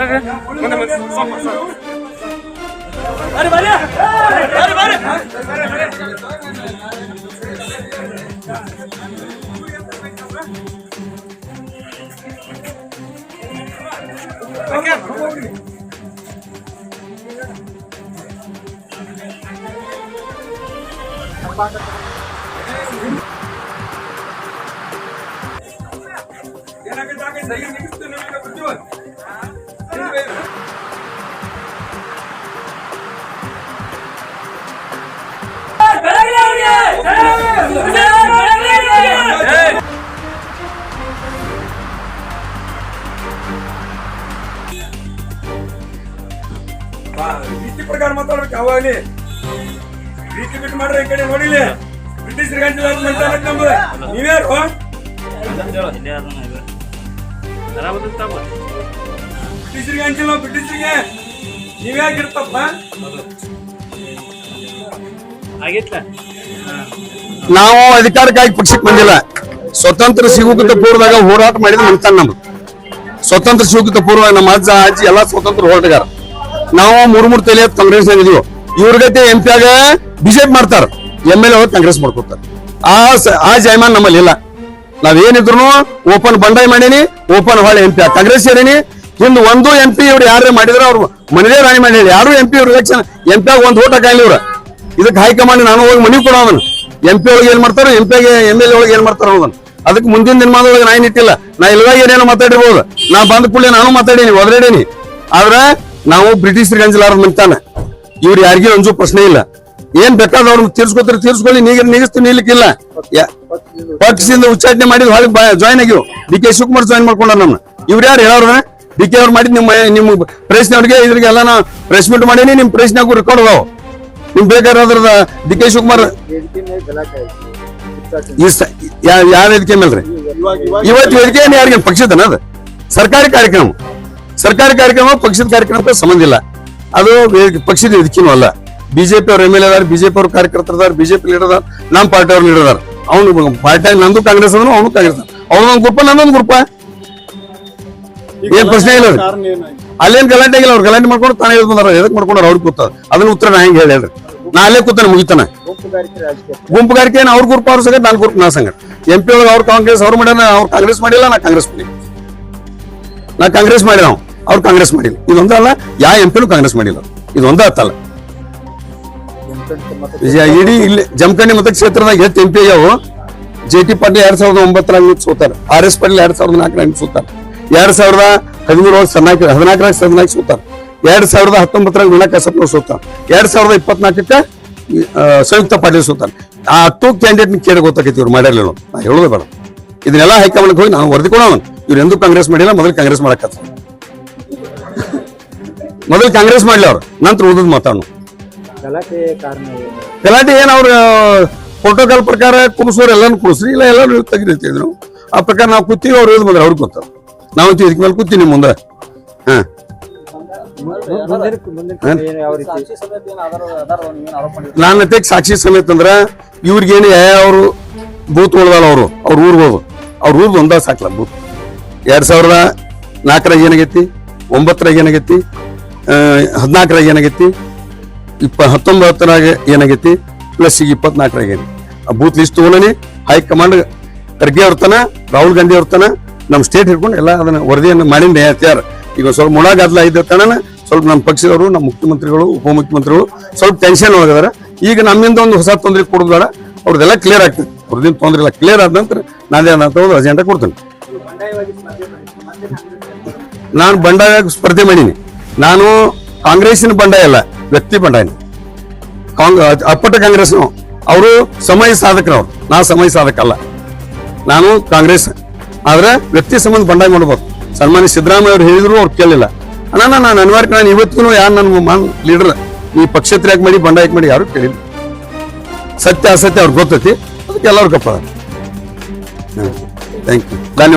सगळे म्हणजे म्हणजे अरे बरे अरे बरे Thank you. ರೀತಿ ಪ್ರಕಾರ ಮಾತಾಡ್ಬೇಕು ಯಾವಾಗಲಿ? ರೀತಿ ಬಿಟ್ಟು ಮಾಡ್ರಿ ಈ ಕಡೆ ನೋಡಿಲಿ. ಬ್ರಿಟಿಷರಿಗೆ ಅಂತ ನಮ್ದು ನೀವ್ಯಾರು? ಬ್ರಿಟಿಷರಿಗೆ ಅಂಚಿಲ್ಲ ಬ್ರಿಟಿಷರಿಗೆ. ನೀವ್ಯಾಕಿರ್ತಪ್ಪ ನಾವು ಅಧಿಕಾರಕ್ಕಾಗಿ ಪಕ್ಷಕ್ಕೆ ಬಂದಿಲ್ಲ. ಸ್ವತಂತ್ರ ಸಿಗುಕಿತ ಪೂರ್ವದಾಗ ಹೋರಾಟ ಮಾಡಿದ ಮನ್ತಾನ ನಮ್ದು ಸ್ವತಂತ್ರ ಸಿಗುಕಿತ ಪೂರ್ವ ನಮ್ಮ ಅಜ್ಜ, ಅಜ್ಜಿ ಎಲ್ಲ ಸ್ವತಂತ್ರ ಹೋರಾಟಗಾರ. ನಾವು ಮೂರ್ ಮೂರ್ ತಲೆ ಕಾಂಗ್ರೆಸ್ ಇದೀವಿ? ಗತಿ ಎಂ ಪಿ ಆಗ ಬಿಜೆಪಿ ಮಾಡ್ತಾರ. ಎಂ ಎಲ್ ಎ ಕಾಂಗ್ರೆಸ್ ಮಾಡ್ಕೊಡ್ತಾರೆ. ಆ ಆ ಜಯಮಾನ್ ನಮ್ಮಲ್ಲಿ ಇಲ್ಲ. ನಾವೇನಿದ್ರು ಓಪನ್ ಬಂಡಾಯ ಮಾಡೀನಿ, ಓಪನ್ ಹೊಳೆ ಎಂ ಪಿ ಕಾಂಗ್ರೆಸ್ ಸೇರೀನಿ. ಹಿಂದ್ ಒಂದು ಎಂ ಪಿ ಇವ್ರು ಯಾರೇ ಮಾಡಿದ್ರೆ ಅವ್ರು ಮನೆದೇ ರಾಣಿ ಮಾಡಿ ಯಾರು ಎಂ ಪಿ ಇವ್ರು ಎಲೆಕ್ಷನ್ ಎಂ ಪಿ ಆಗ ಒಂದು ಓಟ್ ಹಾಕಲಿ ಇವ್ರ. ಇದಕ್ಕೆ ಹೈಕಮಾಂಡ್ ನಾನು ಹೋಗಿ ಮನಿ ಕೊಡೋದನ್ನ ಎಂ ಪಿ ಒಳಗೆ ಏನ್ ಮಾಡ್ತಾರೋ? ಎಂ ಪಿಗೆ ಎಂ ಎಲ್ ಒಳಗೆ ಏನ್ ಮಾಡ್ತಾರೋ ಅನ್ನೋದನ್ನ. ಅದಕ್ಕೆ ಮುಂದಿನ ದಿನಮಾನದೊಳಗೆ ನಾನು ಇಟ್ಟಿಲ್ಲ. ನಾ ಇಲ್ದಾಗ ಏನೇನೋ ಮಾತಾಡಿರ್ಬೋದು. ನಾ ಬಂದ ಕೂಡಲೇ ನಾನು ಮಾತಾಡೀನಿ, ಒದರೇಡೀನಿ. ಆದ್ರೆ ನಾವು ಬ್ರಿಟಿಷರಿಗೆ ಗಂಜಲಾರ ನಿಂತಾನೆ. ಇವ್ರು ಯಾರಿಗೂ ಒಂದು ಪ್ರಶ್ನೆ ಇಲ್ಲ. ಏನ್ ಬೇಕಾದವ್ರು ತೀರ್ಸ್ಕೊತಾರೆ, ತೀರ್ಸ್ಕೊಳ್ಳಿ, ನೀಗ ನೀಗಿಸ್ತು ನಿಲ್ಲಿಕ್ಕಿಲ್ಲ ಪಕ್ಷದಿಂದ ಉಚ್ಚಾಟನೆ ಮಾಡಿ ಹೊಳಿ ಜಾಯ್ನ್ ಆಗಿವ್ ಡಿ ಕೆ ಶಿವಕುಮಾರ್ ಜಾಯ್ನ್ ಮಾಡ್ಕೊಂಡ ನಮ್ಮ ಇವ್ರು ಯಾರು ಹೇಳೋರ? ಡಿ ಕೆ ಅವ್ರು ಮಾಡಿದ್ ನಿಮ್ಮ ನಿಮ್ಮ ಪ್ರೆಸ್ನವ್ರಿಗೆ ಇದ್ರಿಗೆಲ್ಲ ನಾ ಪ್ರೆಸ್ ಮೀಟ್ ಮಾಡೀನಿ, ನಿಮ್ ಪ್ರೆಸ್ನಾಗೂ ರೆಕಾರ್ಡ್ ಅದಾವ. ನಿಮ್ ಬೇಕಾದ್ರೆ ಅದ್ರದ ಡಿ ಕೆ ಶಿವಕುಮಾರ್ ಯಾವ ವೇದಿಕೆ ಮೇಲ್ರಿ ಇವತ್ತು ವೇದಿಕೆ ಯಾರಿಗೆ ಪಕ್ಷದನ ಅದು? ಸರ್ಕಾರಿ ಕಾರ್ಯಕ್ರಮ. ಸರ್ಕಾರಿ ಕಾರ್ಯಕ್ರಮ, ಪಕ್ಷದ ಕಾರ್ಯಕ್ರಮಕ್ಕೆ ಸಂಬಂಧ ಇಲ್ಲ. ಅದು ಪಕ್ಷದ ವೇದಿಕೆನೂ ಅಲ್ಲ. ಬಿಜೆಪಿ ಅವ್ರ ಎಂ ಎಲ್ ಅದಾರ ಬಿಜೆಪಿ ಅವ್ರ ಕಾರ್ಯಕರ್ತರದಾರ ಬಿಜೆಪಿ ಲೀಡರ್ ನಮ್ಮ ಪಾರ್ಟಿ ಅವ್ರ ಲೀಡರ್ ಅವ್ನು ಪಾರ್ಟಿ ನಂದು ಕಾಂಗ್ರೆಸ್ ಅದನು ಅವನು ಕಾಂಗ್ರೆಸ್ ಅವನೊಂದು ಗ್ರೂಪ ನಂದೊಂದು ಗ್ರೂಪ ಏನ್ ಪ್ರಶ್ನೆ ಇಲ್ಲ. ಅಲ್ಲೇನ್ ಗಲಾಟೆ ಆಗಿಲ್ಲ, ಅವ್ರು ಗಲಾಟೆ ಮಾಡ್ಕೊಂಡು ತಾನೇ ಹೇಳ್ ಬಂದಾರ. ಎದಕ್ ಮಾಡ್ಕೊಂಡ್ರೆ ಅವ್ರಿಗೆ ಕೂತ? ಅದನ್ನ ಉತ್ತರ ನಾ ಹೆಂಗ್ ಹೇಳಿ ನಾ ಅಲ್ಲೇ ಕೂತಾನೆ, ಮುಗಿತಾನೆ. ಗುಂಪುಗಾರಿಕೆ ಏನು ಅವ್ರ ಗ್ರೂಪ್ ಅವ್ರ ಸಂಗಟ ನಾನ್ ಗ್ರೂಪ್ ನಾ ಸಂಗಟ ಎಂ ಪಿ ಒಳಗೆ ಅವ್ರ ಕಾಂಗ್ರೆಸ್, ಅವ್ರು ಮಾಡ್ಯಾನ ಅವ್ರ ಕಾಂಗ್ರೆಸ್ ಮಾಡಿಲ್ಲ, ನಾ ಕಾಂಗ್ರೆಸ್ ಮಾಡಿ ನಾ ಕಾಂಗ್ರೆಸ್ ಮಾಡಿ ನಾವು ಅವ್ರು ಕಾಂಗ್ರೆಸ್ ಮಾಡಿಲ್ಲ. ಇದೊಂದ ಅಲ್ಲ, ಯಾ ಎಂ ಪಿನೂ ಕಾಂಗ್ರೆಸ್ ಮಾಡಿಲ್ಲ. ಇದೊಂದ ಆತಲ್ಲ ಇಡೀ ಇಲ್ಲಿ ಜಮಖಂಡಿ ಮತಕ್ಷೇತ್ರದಾಗ ಎಷ್ಟು ಎಂ ಪಿ ಆಗ್ಯಾವು, ಜೆ ಟಿ ಪಾಟೀಲ್ ಎರಡ್ ಸಾವಿರದ ಒಂಬತ್ತರಾಗ ಸೋತಾರೆ. ಆರ್ ಎಸ್ ಪಾಟೀಲ್ ಎರಡ್ ಸಾವಿರದ ನಾಲ್ಕರಾಗ ಸೋತಾರ. ಎರಡ್ ಸಾವಿರದ ಹದಿಮೂರೊಳಗೆ ಹದಿನಾಲ್ಕು ಹದಿನಾಲ್ಕರಾಗ ಹದಿನಾಲ್ಕು ಸೋತಾರ. ಎರಡ್ ಸಾವಿರದ ಹತ್ತೊಂಬತ್ತರಾಗ ವೀಣಾ ಕಸಪ್ನ ಸೋತಾರ. ಎರಡ್ ಸಾವಿರದ ಇಪ್ಪತ್ನಾಲ್ಕಕ್ಕೆ ಸಂಯುಕ್ತ ಪಾಟೀಲ್ ಸೋತಾರ. ಆ ಹತ್ತು ಕ್ಯಾಂಡಿಡೇಟ್ ಕೇಳಿ ಗೊತ್ತಾಗೈತಿ ಇವ್ರು ಮಾಡಿರಲಿಲ್ಲ ನಾ ಹೇಳೋದು ಬೇಡ. ಇದನ್ನೆಲ್ಲ ಹೈಕಮಾಂಡ್ ಹೋಗಿ ನಾನು ವರದಿ ಕೊಡೋಣ. ಇವ್ರು ಎಂದೂ ಕಾಂಗ್ರೆಸ್ ಮಾಡಿಲ್ಲ ಮೊದಲು ಕಾಂಗ್ರೆಸ್ ಮಾಡಕತ್ತ. ಮೊದಲು ಕಾಂಗ್ರೆಸ್ ಮಾಡ್ಲಿ ಅವ್ರು. ನಂತರ ಉಳಿದ್ ಮಾತಾಡೋಣ ಗಲಾಟೆ ಏನು? ಅವ್ರ ಪ್ರೋಟೋಕಾಲ್ ಪ್ರಕಾರ ಕುಡಿಸೋರು ಎಲ್ಲಾನು ಕುಡಿಸ್ರಿ ಇಲ್ಲ ಎಲ್ಲಾನು ತೆಗೆದಿರ್ತಿದ್ರು ಆ ಪ್ರಕಾರ ನಾವು ಕೂತೀವಿ ಅವ್ರು ಇದ್ ಬಂದ್ರೆ ಅವ್ರಿಗೆ ಗೊತ್ತದ ನಾವು ಇದಕ್ಕೆ ಮೇಲೆ ಕೂತೀನಿ ಮುಂದೆ. ನಾನು ತೆಗ್ ಸಾಕ್ಷಿ ಸಮೇತ ಅಂದ್ರ ಇವ್ರಿಗೇನು ಅವರು ಬೂತ್ ಉಳ್ದಲ್ಲ ಅವರು, ಅವ್ರ ಊರ್ಗೆ ಹೋದು ಅವ್ರ ಊರ್ದು ಒಂದ ಸಾಕ್ಲ ಬೂತ್ ಎರಡ್ ಸಾವಿರದ ನಾಲ್ಕರಾಗ ಏನಾಗೈತಿ? ಒಂಬತ್ತರಾಗ ಏನಾಗೈತಿ? ಹದಿನಾಲ್ಕರಾಗ ಏನಾಗೈತಿ? ಇಪ್ಪ ಹತ್ತೊಂಬತ್ತರಾಗ ಏನಾಗೈತಿ? ಪ್ಲಸ್ ಈಗ ಇಪ್ಪತ್ನಾಲ್ಕರಾಗ ಏನು? ಆ ಬೂತ್ ಲಿಸ್ಟ್ ತಗೊಂಡಿ ಹೈಕಮಾಂಡ್ ಖರ್ಗೆ ಅವ್ರತನ ರಾಹುಲ್ ಗಾಂಧಿ ಅವ್ರತನ ನಮ್ಮ ಸ್ಟೇಟ್ ಹಿಡ್ಕೊಂಡು ಎಲ್ಲ ಅದನ್ನ ವರದಿಯನ್ನು ಮಾಡಿಂದ ಹತ್ಯಾರ ಈಗ ಸ್ವಲ್ಪ ಮುಳಾಗದ್ಲ ಇದ್ದ ತಣನ ಸ್ವಲ್ಪ ನಮ್ಮ ಪಕ್ಷದವರು, ನಮ್ಮ ಮುಖ್ಯಮಂತ್ರಿಗಳು, ಉಪಮುಖ್ಯಮಂತ್ರಿಗಳು ಸ್ವಲ್ಪ ಟೆನ್ಷನ್ ಒಳಗದಾರ. ಈಗ ನಮ್ಮಿಂದ ಒಂದು ಹೊಸ ತೊಂದರೆ ಕೊಡೋದಾರ ಅವ್ರದ್ದೆಲ್ಲ ಕ್ಲಿಯರ್ ಆಗ್ತದೆ. ಅವ್ರದ್ದೇನು ತೊಂದರೆ ಇಲ್ಲ ಕ್ಲಿಯರ್ ಆದ ನಂತರ ನಾನೇ ತಗೊಂಡು ಅಜೆಂಡಾ ಕೊಡ್ತೇನೆ. ನಾನು ಬಂಡಾಯ ಸ್ಪರ್ಧೆ ಮಾಡೀನಿ. ನಾನು ಕಾಂಗ್ರೆಸ್ಸಿನ ಬಂಡಾಯ ಅಲ್ಲ, ವ್ಯಕ್ತಿ ಬಂಡಾಯನ. ಕಾಂಗ್, ಅಪ್ಪಟ ಕಾಂಗ್ರೆಸ್ನು. ಅವರು ಸಮಯ ಸಾಧಕರವ್ರು. ನಾ ಸಮಯ ಸಾಧಕ ಅಲ್ಲ. ನಾನು ಕಾಂಗ್ರೆಸ್ ಆದ್ರೆ ವ್ಯಕ್ತಿ ಸಂಬಂಧ ಬಂಡಾಯ ಮಾಡಬೇಕು. ಸನ್ಮಾನ್ಯ ಸಿದ್ದರಾಮಯ್ಯ ಅವ್ರು ಹೇಳಿದ್ರು, ಅವ್ರು ಕೇಳಿಲ್ಲ ಅಣ್ಣ ನಾನು ಅನಿವಾರ್ಯ ನಾನು ಇವತ್ತಿಗೂ ಯಾರು ನನ್ನ ಮಾನ್ ಲೀಡರ್ ಈ ಪಕ್ಷೇತ್ರ ಯಾಕೆ ಮಾಡಿ, ಬಂಡಾಯ ಮಾಡಿ ಯಾರು ಕೇಳಿಲ್ಲ. ಸತ್ಯ, ಅಸತ್ಯ ಅವ್ರಿಗೆ ಗೊತ್ತೈತಿ. ಅದಕ್ಕೆ ಎಲ್ಲರೂ ಕಪ್ಪ ಥ್ಯಾಂಕ್ ಯು